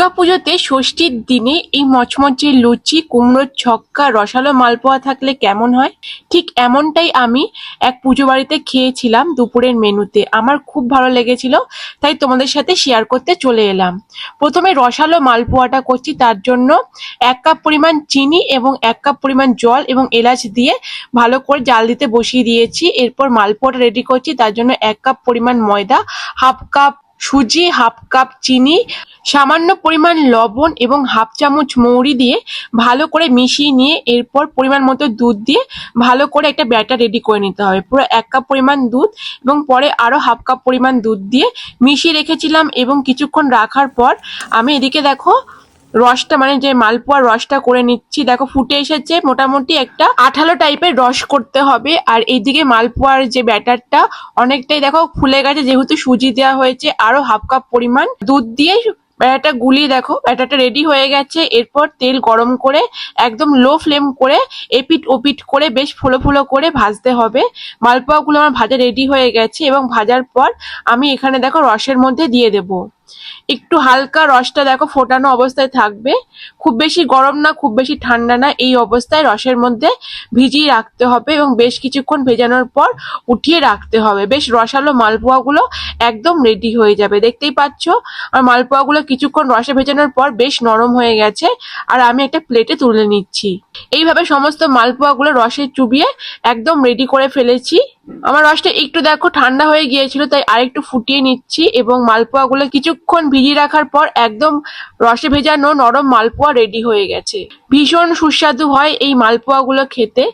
দুর্গাপুজোতে ষষ্ঠীর দিনে এই মচমচে লুচি, কুমড়োর ছক্কা, রসালো মালপোয়া থাকলে কেমন হয়? ঠিক এমনটাই আমি এক পুজো বাড়িতে খেয়েছিলাম দুপুরের মেনুতে। আমার খুব ভালো লেগেছিল, তাই তোমাদের সাথে শেয়ার করতে চলে এলাম। প্রথমে রসালো মালপোয়াটা করছি, তার জন্য এক কাপ পরিমাণ চিনি এবং এক কাপ পরিমাণ জল এবং এলাচ দিয়ে ভালো করে জাল দিতে বসিয়ে দিয়েছি। এরপর মালপোয়াটা রেডি করছি, তার জন্য এক কাপ পরিমাণ ময়দা হাফ কাপ সুজি, হাফ কাপ চিনি, সামান্য পরিমাণ লবণ এবং হাফ চামচ মৌরি দিয়ে ভালো করে মিশিয়ে নিয়ে এরপর পরিমাণ মতো দুধ দিয়ে ভালো করে একটা ব্যাটার রেডি করে নিতে হবে। পুরো এক কাপ পরিমাণ দুধ এবং পরে আরও হাফ কাপ পরিমাণ দুধ দিয়ে মিশিয়ে রেখেছিলাম এবং কিছুক্ষণ রাখার পর আমি এদিকে দেখো রসটা মানে যে মালপোয়ার রসটা করে নিচ্ছি, দেখো ফুটে এসেছে মোটামুটি একটা আঠালো টাইপের রস করতে হবে। আর এইদিকে মালপোয়ার যে ব্যাটারটা, অনেকটাই দেখো ফুলে গেছে, যেহেতু সুজি দেওয়া হয়েছে, আরও হাফ কাপ পরিমাণ দুধ দিয়ে ব্যাটারটা গুলি দেখো, ব্যাটারটা রেডি হয়ে গেছে। এরপর তেল গরম করে, একদম লো ফ্লেম করে এপিট ওপিট করে বেশ ফুলো ফুলো করে ভাজতে হবে। মালপোয়াগুলো আমার ভাজা রেডি হয়ে গেছে এবং ভাজার পর আমি এখানে দেখো রসের মধ্যে দিয়ে দেবো। একটু হালকা রসটা দেখো, ফোটানো অবস্থায় থাকবে। খুব বেশি গরম না, খুব বেশি ঠান্ডা না, এই অবস্থায় রসের মধ্যে ভিজিয়ে রাখতে হবে এবং বেশ কিছুক্ষণ ভেজানোর পর উঠিয়ে রাখতে হবে। বেশ রসালো মালপোয়াগুলো একদম রেডি হয়ে যাবে। দেখতেই পাচ্ছ আর মালপোয়াগুলো কিছুক্ষণ রসে ভেজানোর পর বেশ নরম হয়ে গেছে আর আমি একটা প্লেটে তুলে নিচ্ছি। এইভাবে সমস্ত মালপোয়াগুলো রসে চুবিয়ে একদম রেডি করে ফেলেছি। আমার রসটা একটু দেখো, ঠান্ডা হয়ে গিয়েছিল, তাই আরেকটু ফুটিয়ে নিচ্ছি এবং মালপোয়াগুলো কিছুক্ষণ ভিজিয়ে রাখার পর একদম রসে ভেজানো নরম মালপোয়া রেডি হয়ে গেছে। ভীষণ সুস্বাদু হয় এই মালপোয়াগুলো খেতে।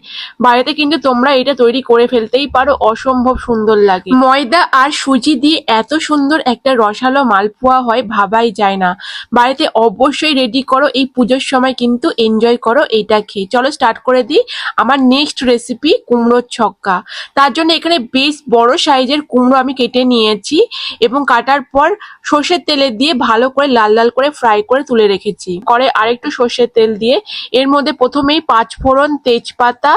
বাড়িতে কিন্তু তোমরা এটা তৈরি করে ফেলতেই পারো, অসম্ভব সুন্দর লাগে। ময়দা আর সুজি দিয়ে এত সুন্দর একটা রসালো মালপোয়া হয়, ভাবাই যায় না। বাড়িতে অবশ্যই রেডি করো, এই পুজোর সময় কিন্তু এনজয় করো এটা খেয়ে। চলো স্টার্ট করে দিই আমার নেক্সট রেসিপি কুমড়োর ছক্কা। তার জন্য এখানে বেশ বড় সাইজের কুমড়ো আমি কেটে নিয়েছি এবং কাটার পর সর্ষের তেলে দিয়ে ভালো করে লাল লাল করে ফ্রাই করে তুলে রেখেছি। করে আরেকটু সর্ষের তেল দিয়ে এর মধ্যে প্রথমেই পাঁচ ফোড়ন তেজপাতা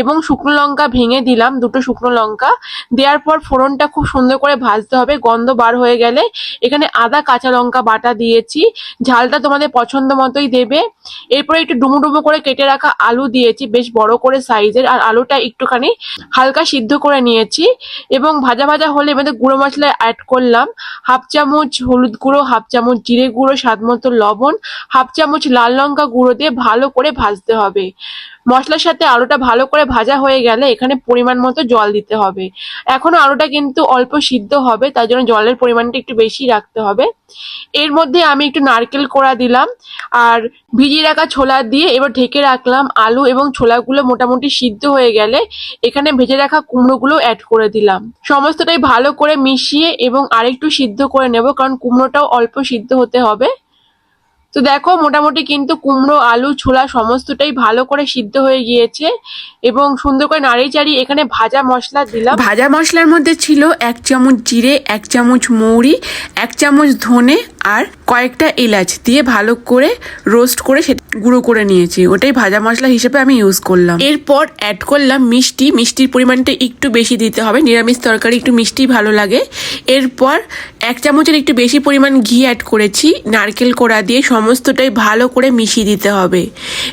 এবং শুকনো লঙ্কা ভেঙে দিলাম, দুটো শুকনো লঙ্কা। দেওয়ার পর ফোড়নটা খুব সুন্দর করে ভাজতে হবে, গন্ধ বার হয়ে গেলে। এখানে আদা, কাঁচা লঙ্কা বাটা দিয়েছি। ঝালটা তোমাদের পছন্দ মতোই দেবে। এরপরে একটু ডুমো ডুমো করে কেটে রাখা আলু দিয়েছি, বেশ বড় করে সাইজের। আর আলুটা একটুখানি হালকা সিদ্ধ করে নিয়েছি এবং ভাজা ভাজা হলে এর গুঁড়ো মশলা অ্যাড করলাম। হাফ চামচ হলুদ গুঁড়ো, হাফ চামচ জিরে গুঁড়ো, স্বাদ মতো লবণ, হাফ চামচ লাল লঙ্কা গুঁড়ো দিয়ে ভালো করে ভাজতে হবে। মশলার সাথে আলুটা ভালো করে ভাজা হয়ে গেলে এখানে পরিমাণ মতো জল দিতে হবে। এখনও আলুটা কিন্তু অল্প সিদ্ধ হবে, তার জন্য জলের পরিমাণটা একটু বেশি রাখতে হবে। এর মধ্যে আমি একটু নারকেল কোড়া দিলাম, আর ভিজিয়ে রাখা ছোলা দিয়ে এবার ঢেকে রাখলাম আলু এবং ছোলাগুলো মোটামুটি সিদ্ধ হয়ে গেলে এখানে ভেজে রাখা কুমড়োগুলো অ্যাড করে দিলাম। সমস্তটাই ভালো করে মিশিয়ে এবং আরেকটু সিদ্ধ করে নেব, কারণ কুমড়োটাও অল্প সিদ্ধ হতে হবে। তো দেখো, মোটামুটি কিন্তু কুমড়ো, আলু, ছোলা সমস্তটাই ভালো করে সিদ্ধ হয়ে গিয়েছে এবং সুন্দর করে নাড়িয়ে চাড়িয়ে এখানে ভাজা মশলা দিলাম। ভাজা মশলার মধ্যে ছিল এক চামচ জিরে, এক চামচ মৌরি, এক চামচ ধনে আর কয়েকটা এলাচ দিয়ে ভালো করে রোস্ট করে সেটা গুঁড়ো করে নিয়েছি। ওটাই ভাজা মশলা হিসেবে আমি ইউজ করলাম। এরপর অ্যাড করলাম মিষ্টি। মিষ্টির পরিমাণটা একটু বেশি দিতে হবে। নিরামিষ তরকারি একটু মিষ্টি ভালো লাগে। এরপর এক চামচের একটু বেশি পরিমাণ ঘি অ্যাড করেছি। নারকেল কোড়া দিয়ে সমস্তটাই ভালো করে মিশিয়ে দিতে হবে।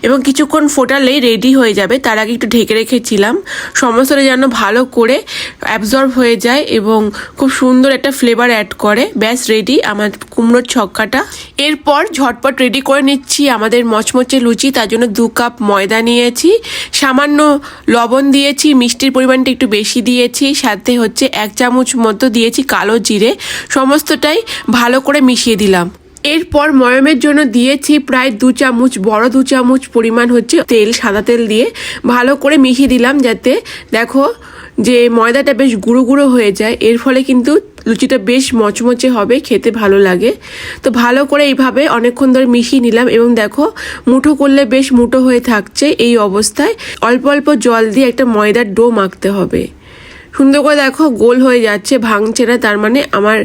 এবং কিছুক্ষণ ফোটালেই রেডি হয়ে যাবে। তার আগে একটু ঢেকে রেখেছিলাম। সমস্তটা যেন ভালো করে অ্যাবজর্ব হয়ে যায় এবং খুব সুন্দর একটা ফ্লেভার অ্যাড করে। ব্যাস রেডি আমার কুমড়োর ছক্কাটা। এরপর ঝটপট রেডি করে নিচ্ছি আমাদের মচমচে লুচি। তার জন্য দু কাপ ময়দা নিয়েছি। সামান্য লবণ দিয়েছি। মিষ্টির পরিমাণটা একটু বেশি দিয়েছি। সাথে হচ্ছে এক চামচ মতো দিয়েছি কালো জিরে। সমস্তটাই ভালো করে মিশিয়ে দিলাম। এরপর ময়মের জন্য দিয়েছি প্রায় দু চামচ, বড় দু চামচ পরিমাণ হচ্ছে তেল, সাদা তেল দিয়ে। ভালো করে মিশিয়ে দিলাম যাতে দেখো যে ময়দাটা বেশ গুঁড়ো গুঁড়ো হয়ে যায়। এর ফলে কিন্তু লুচিটা বেশ মচমচে হবে, খেতে ভালো লাগে। তো ভালো করে এইভাবে অনেকক্ষণ ধরে মিশিয়ে নিলাম এবং দেখো মুঠো করলে বেশ মুঠো হয়ে থাকছে এই অবস্থায়। অল্প অল্প জল দিয়ে একটা ময়দার ডো মাখতে হবে। সুন্দর করে দেখো, গোল হয়ে যাচ্ছে, ভাঙছে না, তার মানে আমার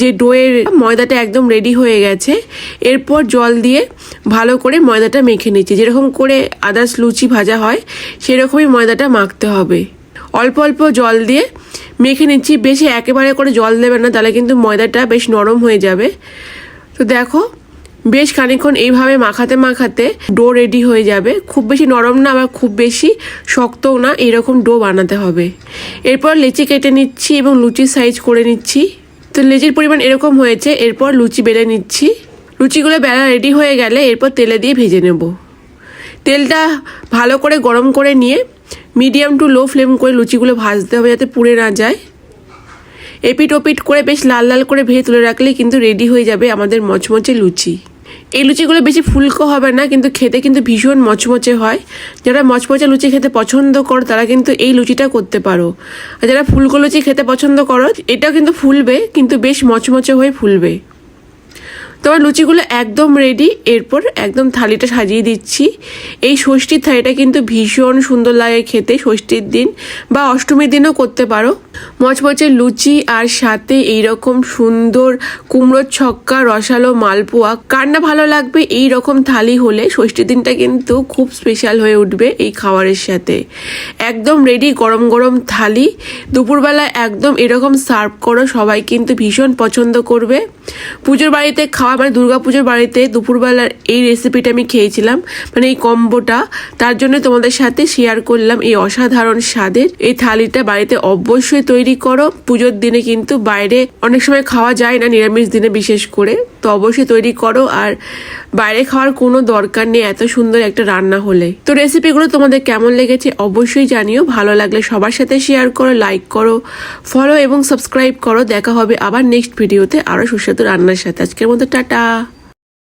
যে ডোয়ের ময়দাটা একদম রেডি হয়ে গেছে। এরপর জল দিয়ে ভালো করে ময়দাটা মেখে নিচ্ছি। যেরকম করে আদার্স লুচি ভাজা হয়, সেরকমই ময়দাটা মাখতে হবে। অল্প অল্প জল দিয়ে মেখে নিচ্ছি। বেশি একেবারে করে জল দেবে না, তাহলে কিন্তু ময়দাটা বেশ নরম হয়ে যাবে। তো দেখো বেশ খানিকক্ষণ এইভাবে মাখাতে মাখাতে ডো রেডি হয়ে যাবে। খুব বেশি নরম না আবার খুব বেশি শক্তও না, এরকম ডো বানাতে হবে। এরপর লেচি কেটে নিচ্ছি এবং লুচির সাইজ করে নিচ্ছি। তো লেচির পরিমাণ এরকম হয়েছে, এরপর লুচি বেলে নিচ্ছি। লুচিগুলো বেলা রেডি হয়ে গেলে এরপর তেলে দিয়ে ভেজে নেব। তেলটা ভালো করে গরম করে নিয়ে মিডিয়াম টু লো ফ্লেম করে লুচিগুলো ভাজতে হবে যাতে পুড়ে না যায়। এপিট ওপিট করে বেশ লাল লাল করে ভেজে তুলে রাখলে কিন্তু রেডি হয়ে যাবে আমাদের মচমচে লুচি। এই লুচিগুলো বেশি ফুলকো হবে না, কিন্তু খেতে কিন্তু ভীষণ মচমচে হয়। যারা মচমচে লুচি খেতে পছন্দ করো, তারা কিন্তু এই লুচিটা করতে পারো। আর যারা ফুলকো লুচি খেতে পছন্দ করো, এটাও কিন্তু ফুলবে, কিন্তু বেশ মচমচে হয়ে ফুলবে। তোমার লুচিগুলো একদম রেডি এরপর একদম থালিটা সাজিয়ে দিচ্ছি। এই ষষ্ঠীর থালিটা কিন্তু ভীষণ সুন্দর লাগে খেতে, ষষ্ঠীর দিন বা অষ্টমীর দিনও করতে পারো। মচমচে লুচি আর সাথে এইরকম সুন্দর কুমড়োর ছক্কা, রসালো মালপোয়া, কার না ভালো লাগবে এই রকম থালি হলে ষষ্ঠীর দিনটা কিন্তু খুব স্পেশাল হয়ে উঠবে এই খাবারের সাথে। একদম রেডি গরম গরম থালি দুপুরবেলা একদম এরকম সার্ভ করো, সবাই কিন্তু ভীষণ পছন্দ করবে। পুজোর বাড়িতে খাওয়া মানে দুর্গাপুজোর বাড়িতে দুপুরবেলার এই রেসিপিটা আমি খেয়েছিলাম মানে এই কম্বোটা তার জন্য তোমাদের সাথে শেয়ার করলাম এই অসাধারণ স্বাদের। এই থালিটা বাড়িতে অবশ্যই তৈরি করো। পুজোর দিনে কিন্তু বাইরে অনেক সময় খাওয়া যায় না, নিরামিষ দিনে বিশেষ করে। তো অবশ্যই তৈরি করো। আর বাইরে খাওয়ার কোনো দরকার নেই এত সুন্দর একটা রান্না হলে। তো রেসিপিগুলো তোমাদের কেমন লেগেছে অবশ্যই জানিও। ভালো লাগলে সবার সাথে শেয়ার করো লাইক করো ফলো এবং সাবস্ক্রাইব করো। দেখা হবে আবার নেক্সট ভিডিওতে আরও সুস্বাদু রান্নার সাথে। আজকের মতো টাটা।